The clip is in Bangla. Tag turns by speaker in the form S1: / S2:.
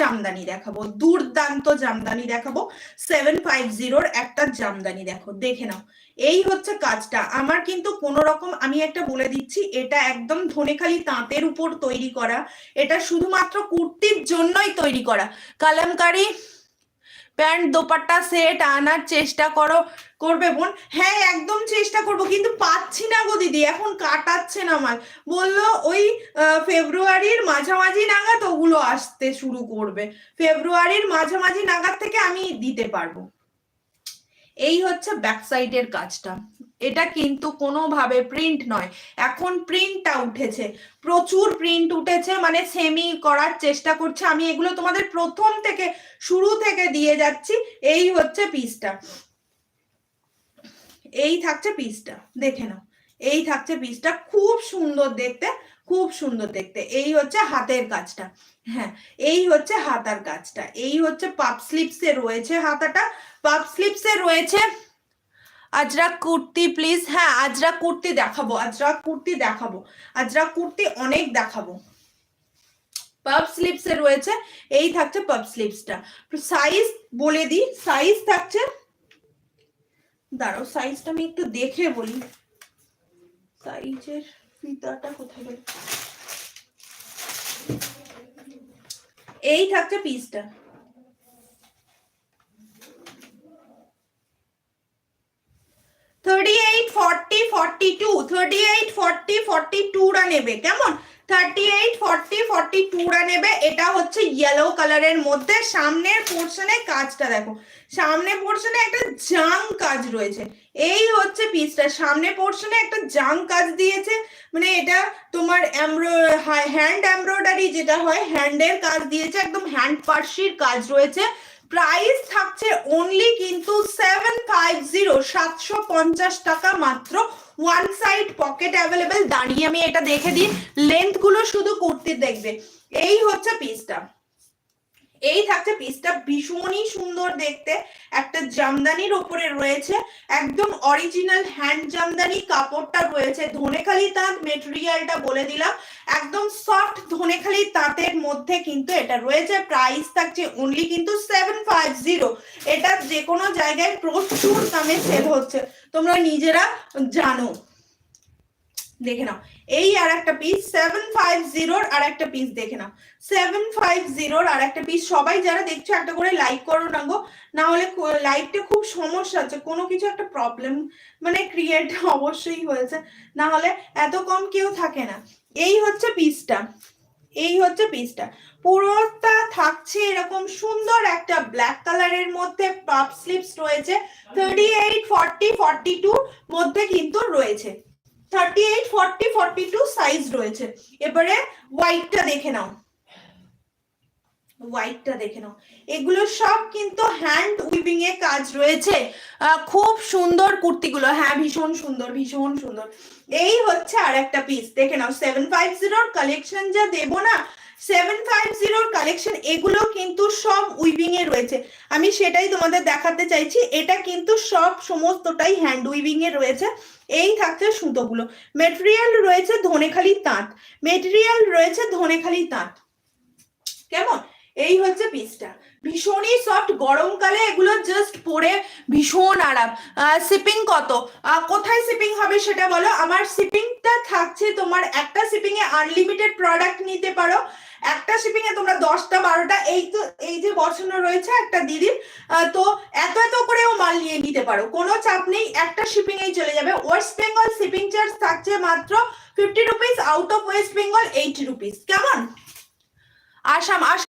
S1: জামদানি দেখাবো, দুর্দান্ত জামদানি দেখাবো। সেভেন ফাইভ জিরোর একটা জামদানি দেখো, দেখে নাও। এই হচ্ছে কাজটা। আমার কিন্তু কোন রকম আমি একটা বলে দিচ্ছি, এটা একদম ধনেখালি তাঁতের উপর তৈরি করা। এটা শুধুমাত্র কুর্তির জন্যই তৈরি করা। কালামকারি প্যান্ট দোপাট্টা, সেট আনার চেষ্টা করো, করবে বোন। হ্যাঁ একদম চেষ্টা করব, কিন্তু পাচ্ছি না গো দিদি, এখন কাটাচ্ছে না আমার বলল ওই ফেব্রুয়ারির মাঝামাঝি নাগাদ ওগুলো আসতে শুরু করবে। ফেব্রুয়ারির মাঝামাঝি নাগাদ থেকে আমি দিতে পারব। এই হচ্ছে ব্যাক সাইডের কাজটা। এটা কিন্তু কোনোভাবে প্রিন্ট নয়। এখন প্রিন্টটা উঠেছে। প্রচুর প্রিন্ট উঠেছে মানে সেমি করার চেষ্টা করছে। আমি এগুলো তোমাদের প্রথম থেকে, শুরু থেকে দিয়ে যাচ্ছি। এই হচ্ছে পিসটা এই থাকছে পিসটা দেখে নাও। এই থাকছে পিসটা খুব সুন্দর দেখতে, খুব সুন্দর দেখতে। এই হচ্ছে হাতের কাজটা। হ্যাঁ এই হচ্ছে হাতার কাজটা। এই হচ্ছে পাপ স্লিপসে রয়েছে হাতাটা। পাপ স্লিপসে রয়েছে আজরাক কুর্তি প্লিজ হ্যাঁ আজরাক কুর্তি দেখাবো আজরাক কুর্তি দেখাবো আজরাক কুর্তি অনেক দেখাবো। পাপ স্লিপসে রয়েছে, এই থাকছে পাপ স্লিপসটা সাইজ বলে দিই সাইজ থাকছে, দাঁড়াও সাইজটা আমি একটু দেখে বলি। সাইজের ফিতাটা কোথায় গেল? এই থাকছে পিসটা thirty eight forty two thirty eight forty forty টুরা নেবে, কেমন? থার্টি এইট ফর্টি ফর্টি টুরা নেবে, এটা হচ্ছে ইয়েলো কালারের মধ্যে, সামনের পোর্শনে কাজটা দেখো সামনে পোর্শনে একটা জাং কাজ রয়েছে, এই হচ্ছে পিসটা সামনে পোর্শনে একটা জাং কাজ দিয়েছে মানে এটা তোমার হ্যান্ড এমব্রয়ডারি যেটা হয় হ্যান্ডের কাজ দিয়েছে, একদম হ্যান্ড পার্সির কাজ রয়েছে প্রাইস থাকছে অনলি কিন্তু সেভেন ফাইভ জিরো সাতশো পঞ্চাশ টাকা মাত্র। ওয়ান সাইড পকেট অ্যাভেলেবেল দাঁড়িয়ে আমি এটা দেখে দিই। লেন্থগুলো শুধু কুর্তি দেখবে। এই হচ্ছে পিসটা এই থাকছে পিসটা ভীষণই সুন্দর দেখতে। একটা জামদানির ওপরে রয়েছে, একদম অরিজিনাল হ্যান্ড জামদানি কাপড়টা রয়েছে, ধনেখালি তাঁত মেটেরিয়ালটা বলে দিলাম। একদম সফট ধনেখালি তাঁতের মধ্যে কিন্তু এটা রয়েছে প্রাইস থাকছে অনলি কিন্তু সেভেন ফাইভ জিরো এটা যে কোনো জায়গায় প্রচুর দামে সেল হচ্ছে, তোমরা নিজেরা জানো। দেখে নাও। এই আর একটা পিস সেভেন ফাইভ জিরোর আর একটা পিস দেখে নাও। সেভেন ফাইভ জিরোর আর একটা পিস সবাই যারা দেখছ, একটা করে লাইক করো না গো। না হলে লাইকটা খুব সমস্যা হচ্ছে। কোনো কিছু একটা প্রবলেম মানে ক্রিয়েট অবশ্যই হয়েছে। না হলে এত কম কেউ থাকে না। এই হচ্ছে পিসটা এই হচ্ছে পিসটা পুরোটা থাকছে এরকম সুন্দর একটা ব্ল্যাক কালারের মধ্যে পাপ স্লিপস রয়েছে। Thirty eight forty forty two মধ্যে কিন্তু রয়েছে। Thirty eight forty forty two size রয়েছে। এবারে হোয়াইটটা দেখে নাও। হোয়াইটটা দেখে নাও। এগুলো সব কিন্তু হ্যান্ড উইভিং এ কাজ রয়েছে। খুব সুন্দর কুর্তিগুলো। হ্যাঁ ভীষণ সুন্দর ভীষণ সুন্দর। এই হচ্ছে আর একটা পিস দেখে নাও সেভেন ফাইভ জিরোর কালেকশন যা দেবো না সেভেন ফাইভ জিরোর কালেকশন এগুলো কিন্তু সব উইভিং এ রয়েছে। আমি সেটাই তোমাদের দেখাতে চাইছি, এটা কিন্তু সব সমস্তটাই হ্যান্ড উইভিং এ রয়েছে। এই থাকছে সুতোগুলো। মেটেরিয়াল রয়েছে ধনেখালি তাঁত। মেটেরিয়াল রয়েছে ধনেখালি তাঁত। কেমন? এই হচ্ছে পিসটা ভীষণই সফট গরমকালে এগুলো জাস্ট পরে ভীষণ আরাম। শিপিং কত? কোথায় শিপিং হবে সেটা বলো? আমার শিপিংটা থাকছে তোমার একটা শিপিং এ আনলিমিটেড প্রোডাক্ট নিতে পারো। একটা শিপিং এ তোমরা দশটা, বারোটা, এই তো, এই যে বসানো রয়েছে একটা দিদির তো এত এত করেও মাল নিয়ে নিতে পারো। কোনো চাপ নেই, একটা শিপিং এই চলে যাবে। ওয়েস্ট বেঙ্গল শিপিং চার্জ থাকছে মাত্র fifty rupees out of West Bengal eighty rupees কেমন? আসাম আসাম